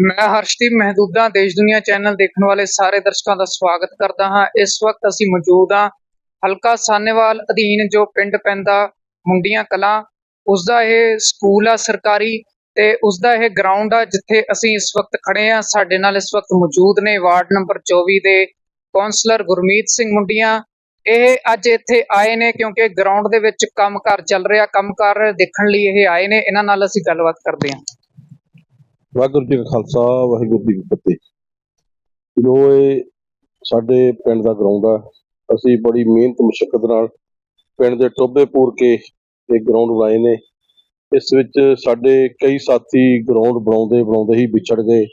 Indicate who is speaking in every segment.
Speaker 1: ਮੈਂ ਹਰਸ਼ਦੀਪ ਮਹਿਦੂਦਾ, ਦੇਸ਼ ਦੁਨੀਆ ਚੈਨਲ ਦੇਖਣ ਵਾਲੇ ਸਾਰੇ ਦਰਸ਼ਕਾਂ ਦਾ ਸਵਾਗਤ ਕਰਦਾ ਹਾਂ। ਇਸ ਵਕਤ ਅਸੀਂ ਮੌਜੂਦ ਹਾਂ ਹਲਕਾ ਸਾਨੇਵਾਲ ਅਧੀਨ, ਜੋ ਪਿੰਡ ਪੈਂਦਾ ਮੁੰਡੀਆਂ ਕਲਾਂ। ਉਸ ਦਾ ਇਹ ਸਕੂਲ ਆ ਸਰਕਾਰੀ ਤੇ ਉਸ ਦਾ ਇਹ ਗਰਾਊਂਡ ਆ ਜਿੱਥੇ ਅਸੀਂ ਇਸ ਵਕਤ ਖੜੇ ਆ ਸਾਡੇ ਨਾਲ ਇਸ ਵਕਤ ਮੌਜੂਦ ਨੇ ਵਾਰਡ ਨੰਬਰ 24 ਦੇ ਕੌਂਸਲਰ ਗੁਰਮੀਤ ਸਿੰਘ ਮੁੰਡੀਆਂ। ਇਹ ਅੱਜ ਇੱਥੇ ਆਏ ਨੇ ਕਿਉਂਕਿ ਗਰਾਊਂਡ ਦੇ ਵਿੱਚ ਕੰਮਕਾਰ ਚੱਲ ਰਿਹਾ। ਕੰਮਕਾਰ ਦੇਖਣ ਲਈ ਇਹ ਆਏ ਨੇ। ਇਹਨਾਂ ਨਾਲ ਅਸੀਂ ਗੱਲਬਾਤ ਕਰਦੇ ਹਾਂ।
Speaker 2: ਵਾਹਿਗੁਰੂ ਜੀ ਕਾ ਖਾਲਸਾ, ਵਾਹਿਗੁਰੂ ਜੀ ਕੀ ਫਤਿਹ। ਜੋ ਇਹ ਸਾਡੇ ਪਿੰਡ ਦਾ ਗਰਾਊਂਡ ਆ, ਅਸੀਂ ਬੜੀ ਮਿਹਨਤ, ਮੁਸ਼ਕਲ ਨਾਲ ਪਿੰਡ ਦੇ ਟੋਬੇ ਪੂਰ ਕੇ ਇਹ ਗਰਾਊਂਡ ਲਾਏ ਨੇ। ਇਸ ਵਿੱਚ ਸਾਡੇ ਕਈ ਸਾਥੀ ਗਰਾਊਂਡ ਬਣਾਉਂਦੇ ਬਣਾਉਂਦੇ ਹੀ ਵਿਛੜ ਗਏ।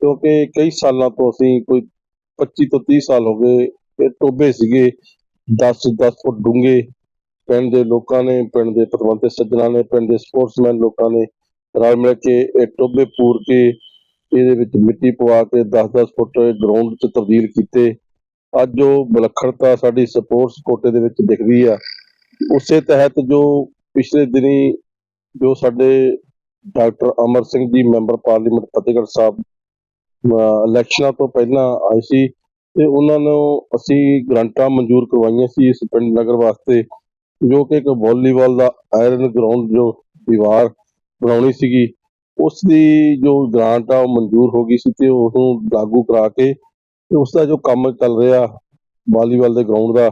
Speaker 2: ਕਿਉਂਕਿ ਕਈ ਸਾਲਾਂ ਤੋਂ ਅਸੀਂ ਕੋਈ 25 ਤੋਂ 30 ਸਾਲ ਹੋ ਗਏ, ਇਹ ਟੋਬੇ ਸੀਗੇ 10 10 ਫੁੱਟ ਡੂੰਘੇ। ਪਿੰਡ ਦੇ ਲੋਕਾਂ ਨੇ, ਪਿੰਡ ਦੇ ਪਤਵੰਤੇ ਸੱਜਣਾ ਨੇ, ਪਿੰਡ ਦੇ ਸਪੋਰਟਸਮੈਨ ਲੋਕਾਂ ਨੇ ਰਲ ਮਿਲ ਕੇ ਇਹ ਟੋਬੇ ਪੂਰ ਕੇ ਇਹਦੇ ਵਿੱਚ ਮਿੱਟੀ ਪਵਾ ਕੇ 10-10 ਫੁੱਟ ਗਰਾਊਂਡ 'ਚ ਤਬਦੀਲ ਕੀਤੇ। ਅੱਜ ਉਹ ਵਿਲੱਖਣਤਾ ਸਾਡੀ ਸਪੋਰਟਸ ਕੋਟੇ ਦੇ ਵਿੱਚ ਦਿਖਦੀ ਆ। ਉਸੇ ਤਹਿਤ ਜੋ ਪਿਛਲੇ ਦਿਨੀ ਜੋ ਸਾਡੇ doctor Amar Singh ji, member parliament Fatehgarh Sahib ਇਲੈਕਸ਼ਨਾਂ ਤੋਂ ਪਹਿਲਾਂ ਆਏ ਸੀ ਤੇ ਉਹਨਾਂ ਨੂੰ ਅਸੀਂ ਗ੍ਰਾਂਟਾਂ ਮਨਜ਼ੂਰ ਕਰਵਾਈਆਂ ਸੀ ਇਸ ਪਿੰਡ ਨਗਰ ਵਾਸਤੇ, ਜੋ ਕਿ ਇੱਕ ਵਾਲੀਬਾਲ ਦਾ ਆਇਰਨ ਗਰਾਊਂਡ ਜੋ ਦੀਵਾਰ ਬਣਾਉਣੀ ਸੀਗੀ ਉਸ ਦੀ ਜੋ ਗ੍ਰਾਂਟ ਆ, ਉਹ ਮਨਜ਼ੂਰ ਹੋ ਗਈ ਸੀ ਤੇ ਉਹਨੂੰ ਲਾਗੂ ਕਰਾ ਕੇ ਤੇ ਉਸ ਦਾ ਜੋ ਕੰਮ ਚੱਲ ਰਿਹਾ ਵਾਲੀਬਾਲ ਦੇ ਗਰਾਊਂਡ ਦਾ,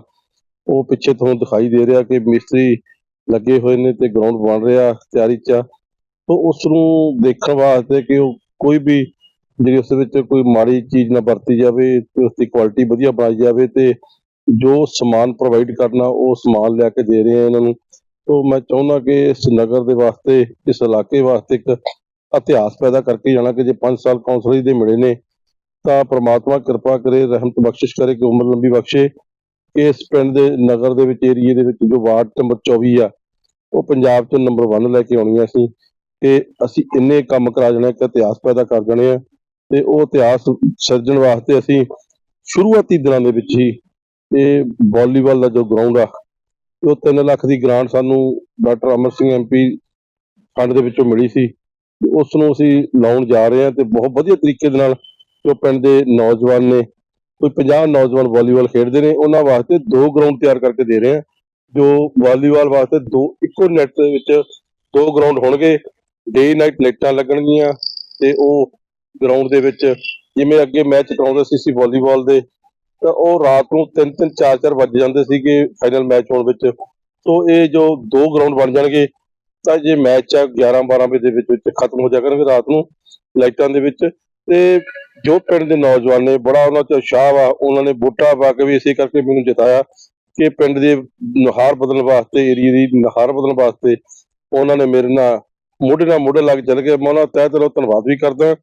Speaker 2: ਉਹ ਪਿੱਛੇ ਤੁਹਾਨੂੰ ਦਿਖਾਈ ਦੇ ਰਿਹਾ ਕਿ ਮਿਸਤਰੀ ਲੱਗੇ ਹੋਏ ਨੇ ਤੇ ਗਰਾਊਂਡ ਬਣ ਰਿਹਾ ਤਿਆਰੀ 'ਚ ਆ। ਉਸ ਨੂੰ ਦੇਖਣ ਵਾਸਤੇ ਕਿ ਉਹ ਕੋਈ ਵੀ ਜਿਹੜੀ ਉਸ ਵਿੱਚ ਕੋਈ ਮਾੜੀ ਚੀਜ਼ ਨਾ ਵਰਤੀ ਜਾਵੇ ਤੇ ਉਸ ਦੀ ਕੁਆਲਿਟੀ ਵਧੀਆ ਬਣਾਈ ਜਾਵੇ ਤੇ ਜੋ ਸਮਾਨ ਪ੍ਰੋਵਾਈਡ ਕਰਨਾ, ਉਹ ਸਮਾਨ ਲਿਆ ਕੇ ਦੇ ਰਹੇ ਆ ਇਹਨਾਂ ਨੂੰ ਤੋਂ ਮੈਂ ਚਾਹੁੰਦਾ ਕਿ ਇਸ ਨਗਰ ਦੇ ਵਾਸਤੇ, ਇਸ ਇਲਾਕੇ ਵਾਸਤੇ ਇੱਕ ਇਤਿਹਾਸ ਪੈਦਾ ਕਰਕੇ ਜਾਣਾ ਕਿ ਜੇ 5 ਸਾਲ ਕੌਂਸਲਰ ਦੇ ਮਿਲੇ ਨੇ, ਤਾਂ ਪ੍ਰਮਾਤਮਾ ਕਿਰਪਾ ਕਰੇ, ਰਹਿਮਤ ਬਖਸ਼ਿਸ਼ ਕਰੇ, ਕਿ ਉਮਰ ਲੰਬੀ ਬਖਸ਼ੇ। ਇਸ ਪਿੰਡ ਦੇ ਨਗਰ ਦੇ ਵਿੱਚ, ਏਰੀਏ ਦੇ ਵਿੱਚ ਜੋ ਵਾਰਡ ਨੰਬਰ 24 ਆ, ਉਹ ਪੰਜਾਬ 'ਚ ਨੰਬਰ 1 ਲੈ ਕੇ ਆਉਣੀ ਆਉਣੀਆਂ ਅਸੀਂ। ਕਿ ਅਸੀਂ ਇੰਨੇ ਕੰਮ ਕਰਾ ਜਾਣੇ ਇੱਕ ਇਤਿਹਾਸ ਪੈਦਾ ਕਰ ਜਾਣੇ ਆ। ਤੇ ਉਹ ਇਤਿਹਾਸ ਸਿਰਜਣ ਵਾਸਤੇ ਅਸੀਂ ਸ਼ੁਰੂਆਤੀ ਦਿਨਾਂ ਦੇ ਵਿੱਚ ਹੀ ਇਹ ਵਾਲੀਬਾਲ ਦਾ ਜੋ ਗਰਾਊਂਡ ਆ ਉਹ 3 ਲੱਖ ਦੀ ਗ੍ਰਾਂਟ ਸਾਨੂੰ doctor Amar Singh MP fund ਦੇ ਵਿੱਚੋਂ ਮਿਲੀ ਸੀ। ਤੇ ਉਸ ਨੂੰ ਅਸੀਂ ਲਾਉਣ ਜਾ ਰਹੇ ਹਾਂ ਤੇ ਬਹੁਤ ਵਧੀਆ ਤਰੀਕੇ ਦੇ ਨਾਲ ਜੋ ਪਿੰਡ ਦੇ ਨੌਜਵਾਨ ਨੇ, ਕੋਈ 50 ਨੌਜਵਾਨ ਵਾਲੀਬਾਲ ਖੇਡਦੇ ਨੇ, ਉਹਨਾਂ ਵਾਸਤੇ ਦੋ ਗਰਾਊਂਡ ਤਿਆਰ ਕਰਕੇ ਦੇ ਰਹੇ ਹਾਂ। ਜੋ ਵਾਲੀਬਾਲ ਵਾਸਤੇ ਦੋ, ਇੱਕੋ ਨੈਟ ਦੇ ਵਿੱਚ ਦੋ ਗਰਾਊਂਡ ਹੋਣਗੇ। ਡੇ ਨਾਈਟ ਨੈਟਾਂ ਲੱਗਣਗੀਆਂ ਤੇ ਉਹ ਗਰਾਊਂਡ ਦੇ ਵਿੱਚ ਜਿਵੇਂ ਅੱਗੇ ਮੈਚ ਕਰਾਉਂਦੇ ਸੀ ਸੀ ਵਾਲੀਬਾਲ ਦੇ ਤਾਂ ਉਹ ਰਾਤ ਨੂੰ 3-3 4-4 ਵੱਜ ਜਾਂਦੇ ਸੀਗੇ ਫਾਈਨਲ ਮੈਚ ਹੋਣ ਵਿੱਚ। ਸੋ ਇਹ ਜੋ ਦੋ ਗਰਾਊਂਡ ਬਣ ਜਾਣਗੇ, ਤਾਂ ਜੇ ਮੈਚ ਆ 11-12 ਵਜੇ ਦੇ ਵਿੱਚ ਵਿੱਚ ਖਤਮ ਹੋ ਜਾ ਕਰਨਗੇ ਰਾਤ ਨੂੰ ਲਾਈਟਾਂ ਦੇ ਵਿੱਚ। ਤੇ ਜੋ ਪਿੰਡ ਦੇ ਨੌਜਵਾਨ ਨੇ, ਬੜਾ ਉਹਨਾਂ 'ਚ ਉਤਸ਼ਾਹ ਵਾ, ਉਹਨਾਂ ਨੇ ਵੋਟਾਂ ਪਾ ਕੇ ਵੀ ਇਸੇ ਕਰਕੇ ਮੈਨੂੰ ਜਿਤਾਇਆ ਕਿ ਪਿੰਡ ਦੇ ਨੁਹਾਰ ਬਦਲਣ ਵਾਸਤੇ ਏਰੀਏ ਦੀ ਨੁਹਾਰ ਬਦਲਣ ਵਾਸਤੇ ਉਹਨਾਂ ਨੇ ਮੇਰੇ ਨਾਲ ਮੋਢੇ ਨਾਲ ਮੋਢੇ ਲੱਗ ਚੱਲ ਗਏ। ਮੈਂ ਉਹਨਾਂ ਦਾ ਤਹਿ ਦਿਲੋਂ ਧੰਨਵਾਦ ਵੀ ਕਰਦਾ।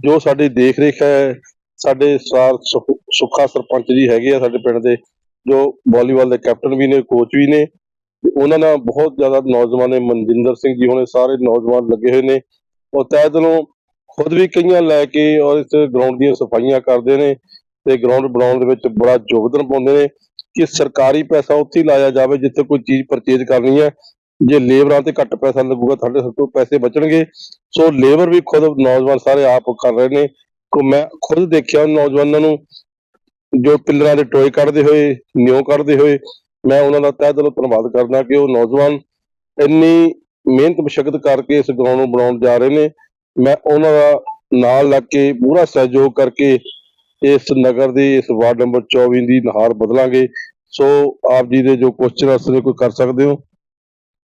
Speaker 2: ਜੋ ਸਾਡੀ ਦੇਖ ਰੇਖ ਹੈ ਸਾਡੇ ਸਰ ਸੁੱਖਾ ਸਰਪੰਚ ਜੀ ਹੈਗੇ ਆ ਸਾਡੇ ਪਿੰਡ ਦੇ, ਜੋ ਵਾਲੀਬਾਲ ਦੇ ਕੈਪਟਨ ਵੀ ਨੇ ਕੋਚ ਵੀ ਨੇ ਉਹਨਾਂ ਨਾਲ ਬਹੁਤ ਜ਼ਿਆਦਾ ਨੌਜਵਾਨ ਨੇ, ਮਨਜਿੰਦਰ ਸਿੰਘ ਜੀ ਹੋਣੇ, ਸਾਰੇ ਨੌਜਵਾਨ ਲੱਗੇ ਹੋਏ ਨੇ, ਉਹ ਤਹਿ ਦਿਲੋਂ ਖੁਦ ਵੀ ਕਈਆਂ ਲੈ ਕੇ ਔਰ ਇਸ ਗਰਾਊਂਡ ਦੀਆਂ ਸਫਾਈਆਂ ਕਰਦੇ ਨੇ, ਤੇ ਗਰਾਊਂਡ ਬਣਾਉਣ ਦੇ ਵਿੱਚ ਬੜਾ ਯੋਗਦਾਨ ਪਾਉਂਦੇ ਨੇ, ਕਿ ਸਰਕਾਰੀ ਪੈਸਾ ਉੱਥੇ ਲਾਇਆ ਜਾਵੇ, ਜਿੱਥੇ ਕੋਈ ਚੀਜ਼ ਪਰਚੇਜ ਕਰਨੀ ਹੈ, ਜੇ ਲੇਬਰਾਂ ਤੇ ਘੱਟ ਪੈਸਾ ਲੱਗੂਗਾ ਤੁਹਾਡੇ ਸਭ ਤੋਂ ਪੈਸੇ ਬਚਣਗੇ, ਸੋ ਲੇਬਰ ਵੀ ਖੁਦ ਨੌਜਵਾਨ ਸਾਰੇ ਆਪ ਕਰ ਰਹੇ ਨੇ ਕੋ ਮੈਂ ਖੁਦ ਦੇਖਿਆ ਉਹ ਨੌਜਵਾਨਾਂ ਨੂੰ ਜੋ ਪਿੱਲਰਾਂ ਦੇ ਟੋਏ ਕੱਢਦੇ ਹੋਏ ਨਿਉ ਕੱਢਦੇ ਹੋਏ ਮੈਂ ਉਹਨਾਂ ਦਾ ਤਹਿ ਦਿਲੋਂ ਧੰਨਵਾਦ ਕਰਦਾ ਕਿ ਉਹ ਨੌਜਵਾਨ ਇੰਨੀ ਮਿਹਨਤ ਮਸ਼ੱਕਤ ਕਰਕੇ ਇਸ ਗਰਾਊਂਡ ਨੂੰ ਬਣਾਉਣ ਜਾ ਰਹੇ ਨੇ। ਮੈਂ ਉਹਨਾਂ ਦਾ ਨਾਲ ਲੱਗ ਕੇ ਪੂਰਾ ਸਹਿਯੋਗ ਕਰਕੇ ਇਸ ਨਗਰ ਦੀ ਇਸ ਵਾਰਡ ਨੰਬਰ 24 ਦੀ ਨਹਾਰ ਬਦਲਾਂਗੇ। ਸੋ ਆਪ ਜੀ ਦੇ ਜੋ ਕੁਐਸਚਨ ਅਸਲੇ ਕੋਈ ਕਰ ਸਕਦੇ ਹੋ?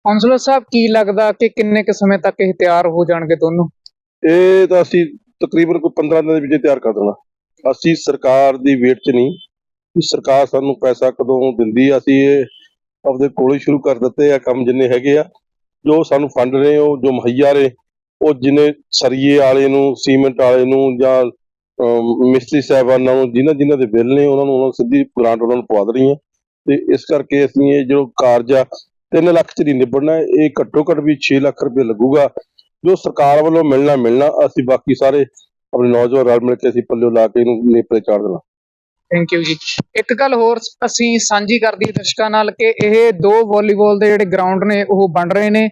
Speaker 1: ਕੌਂਸਲਰ ਸਾਹਿਬ ਕੀ ਲੱਗਦਾ ਕਿ ਕਿੰਨੇ ਕੁ ਸਮੇਂ ਤੱਕ ਇਹ ਤਿਆਰ ਹੋ ਜਾਣਗੇ ਦੋਨੋਂ?
Speaker 2: ਇਹ ਤਾਂ ਅਸੀਂ ਤਕਰੀਬਨ ਕੋਈ 15 ਦਿਨਾਂ ਦੇ ਵਿੱਚ ਤਿਆਰ ਕਰ ਦੇਣਾ। ਅਸੀਂ ਸਰਕਾਰ ਦੀ ਵੇਟ 'ਚ ਨਹੀਂ ਕਿ ਸਰਕਾਰ ਸਾਨੂੰ ਪੈਸਾ ਕਦੋਂ ਦਿੰਦੀ ਅਸੀਂ ਇਹ ਆਪਦੇ ਕੋਲੋਂ ਹੀ ਸ਼ੁਰੂ ਕਰ ਦਿੱਤੇ ਆ ਕੰਮ ਜਿੰਨੇ ਹੈਗੇ ਆ। ਜੋ ਸਾਨੂੰ ਫੰਡ ਨੇ, ਉਹ ਜੋ ਮੁਹੱਈਆ ਨੇ, ਉਹ ਜਿਨੇ ਸਰੀਏ ਵਾਲੇ ਨੂੰ, ਸੀਮੈਂਟ ਵਾਲੇ ਨੂੰ ਜਾਂ ਮਿਸਤਰੀ ਸਾਹਿਬਾਨਾਂ ਨੂੰ, ਜਿਨ੍ਹਾਂ ਜਿਨ੍ਹਾਂ ਦੇ ਬਿੱਲ ਨੇ, ਉਹਨਾਂ ਨੂੰ ਉਹਨਾਂ ਨੂੰ ਸਿੱਧੀ ਗ੍ਰਾਂਟ ਉਹਨਾਂ ਨੂੰ ਪਵਾ ਦੇਣੀ ਹੈ ਤੇ ਇਸ ਕਰਕੇ ਅਸੀਂ ਇਹ ਜੋ ਕਾਰਜ ਆ 3 ਲੱਖ ਚ ਨਹੀਂ ਨਿਬੜਨਾ ਇਹ ਘੱਟੋ ਘੱਟ ਵੀ 6 ਲੱਖ ਰੁਪਏ ਲੱਗੂਗਾ। ਜੋ ਸਰਕਾਰ ਵੱਲੋਂ ਮਿਲਣਾ ਮਿਲਣਾ, ਅਸੀਂ ਬਾਕੀ ਸਾਰੇ ਆਪਣੇ ਨੌਜਵਾਨ ਰਲ ਮਿਲ ਕੇ ਅਸੀਂ ਪੱਲਿਓ ਲਾ ਕੇ ਇਹਨੂੰ ਨੇਪਰੇ ਚਾੜ ਦੇਣਾ।
Speaker 1: ਥੈਂਕ ਯੂ ਜੀ। ਇੱਕ ਗੱਲ ਹੋਰ ਅਸੀਂ ਸਾਂਝੀ ਕਰਦੀ ਦਰਸ਼ਕਾਂ ਨਾਲ ਕਿ ਇਹ ਦੋ ਵਾਲੀਬਾਲ ਦੇ ਜਿਹੜੇ ਗਰਾਊਂਡ ਨੇ, ਉਹ ਬਣ ਰਹੇ ਨੇ।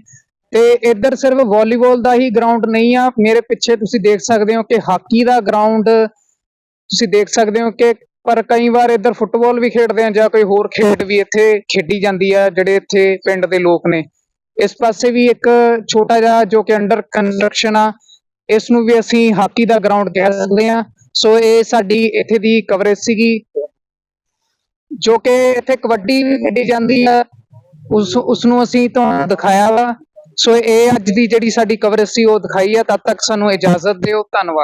Speaker 1: ਤੇ ਇੱਧਰ ਸਿਰਫ ਵਾਲੀਬਾਲ ਦਾ ਹੀ ਗਰਾਊਂਡ ਨਹੀਂ ਆ। ਮੇਰੇ ਪਿੱਛੇ ਤੁਸੀਂ ਦੇਖ ਸਕਦੇ ਹੋ ਕਿ ਹਾਕੀ ਦਾ ਗਰਾਊਂਡ ਤੁਸੀਂ ਦੇਖ ਸਕਦੇ ਹੋ ਕਿ ਪਰ ਕਈ ਵਾਰ ਇੱਧਰ ਫੁੱਟਬਾਲ ਵੀ ਖੇਡਦੇ ਆ ਜਾਂ ਕੋਈ ਹੋਰ ਖੇਡ ਵੀ ਇੱਥੇ ਖੇਡੀ ਜਾਂਦੀ ਆ, ਜਿਹੜੇ ਇੱਥੇ ਪਿੰਡ ਦੇ ਲੋਕ ਨੇ। ਇਸ ਪਾਸੇ ਵੀ ਇੱਕ ਛੋਟਾ ਜਿਹਾ ਜੋ ਕਿ ਅੰਡਰ ਕੰਸਟਰਕਸ਼ਨ ਆ, ਇਸ ਨੂੰ ਵੀ ਅਸੀਂ ਹਾਕੀ ਦਾ ਗਰਾਊਂਡ ਕਹਿ ਸਕਦੇ ਆ ਸੋ ਇਹ ਸਾਡੀ ਇੱਥੇ ਦੀ ਕਵਰੇਜ ਸੀਗੀ। ਜੋ ਕਿ ਇੱਥੇ ਕਬੱਡੀ ਵੀ ਖੇਡੀ ਜਾਂਦੀ ਆ, ਉਸ ਉਸ ਨੂੰ ਅਸੀਂ ਤੁਹਾਨੂੰ ਦਿਖਾਇਆ ਵਾ। ਸੋ ਇਹ ਅੱਜ ਦੀ ਜਿਹੜੀ ਸਾਡੀ ਕਵਰੇਜ ਸੀ, ਉਹ ਦਿਖਾਈ ਆ। ਤਦ ਤੱਕ ਸਾਨੂੰ ਇਜਾਜ਼ਤ ਦਿਓ। ਧੰਨਵਾਦ।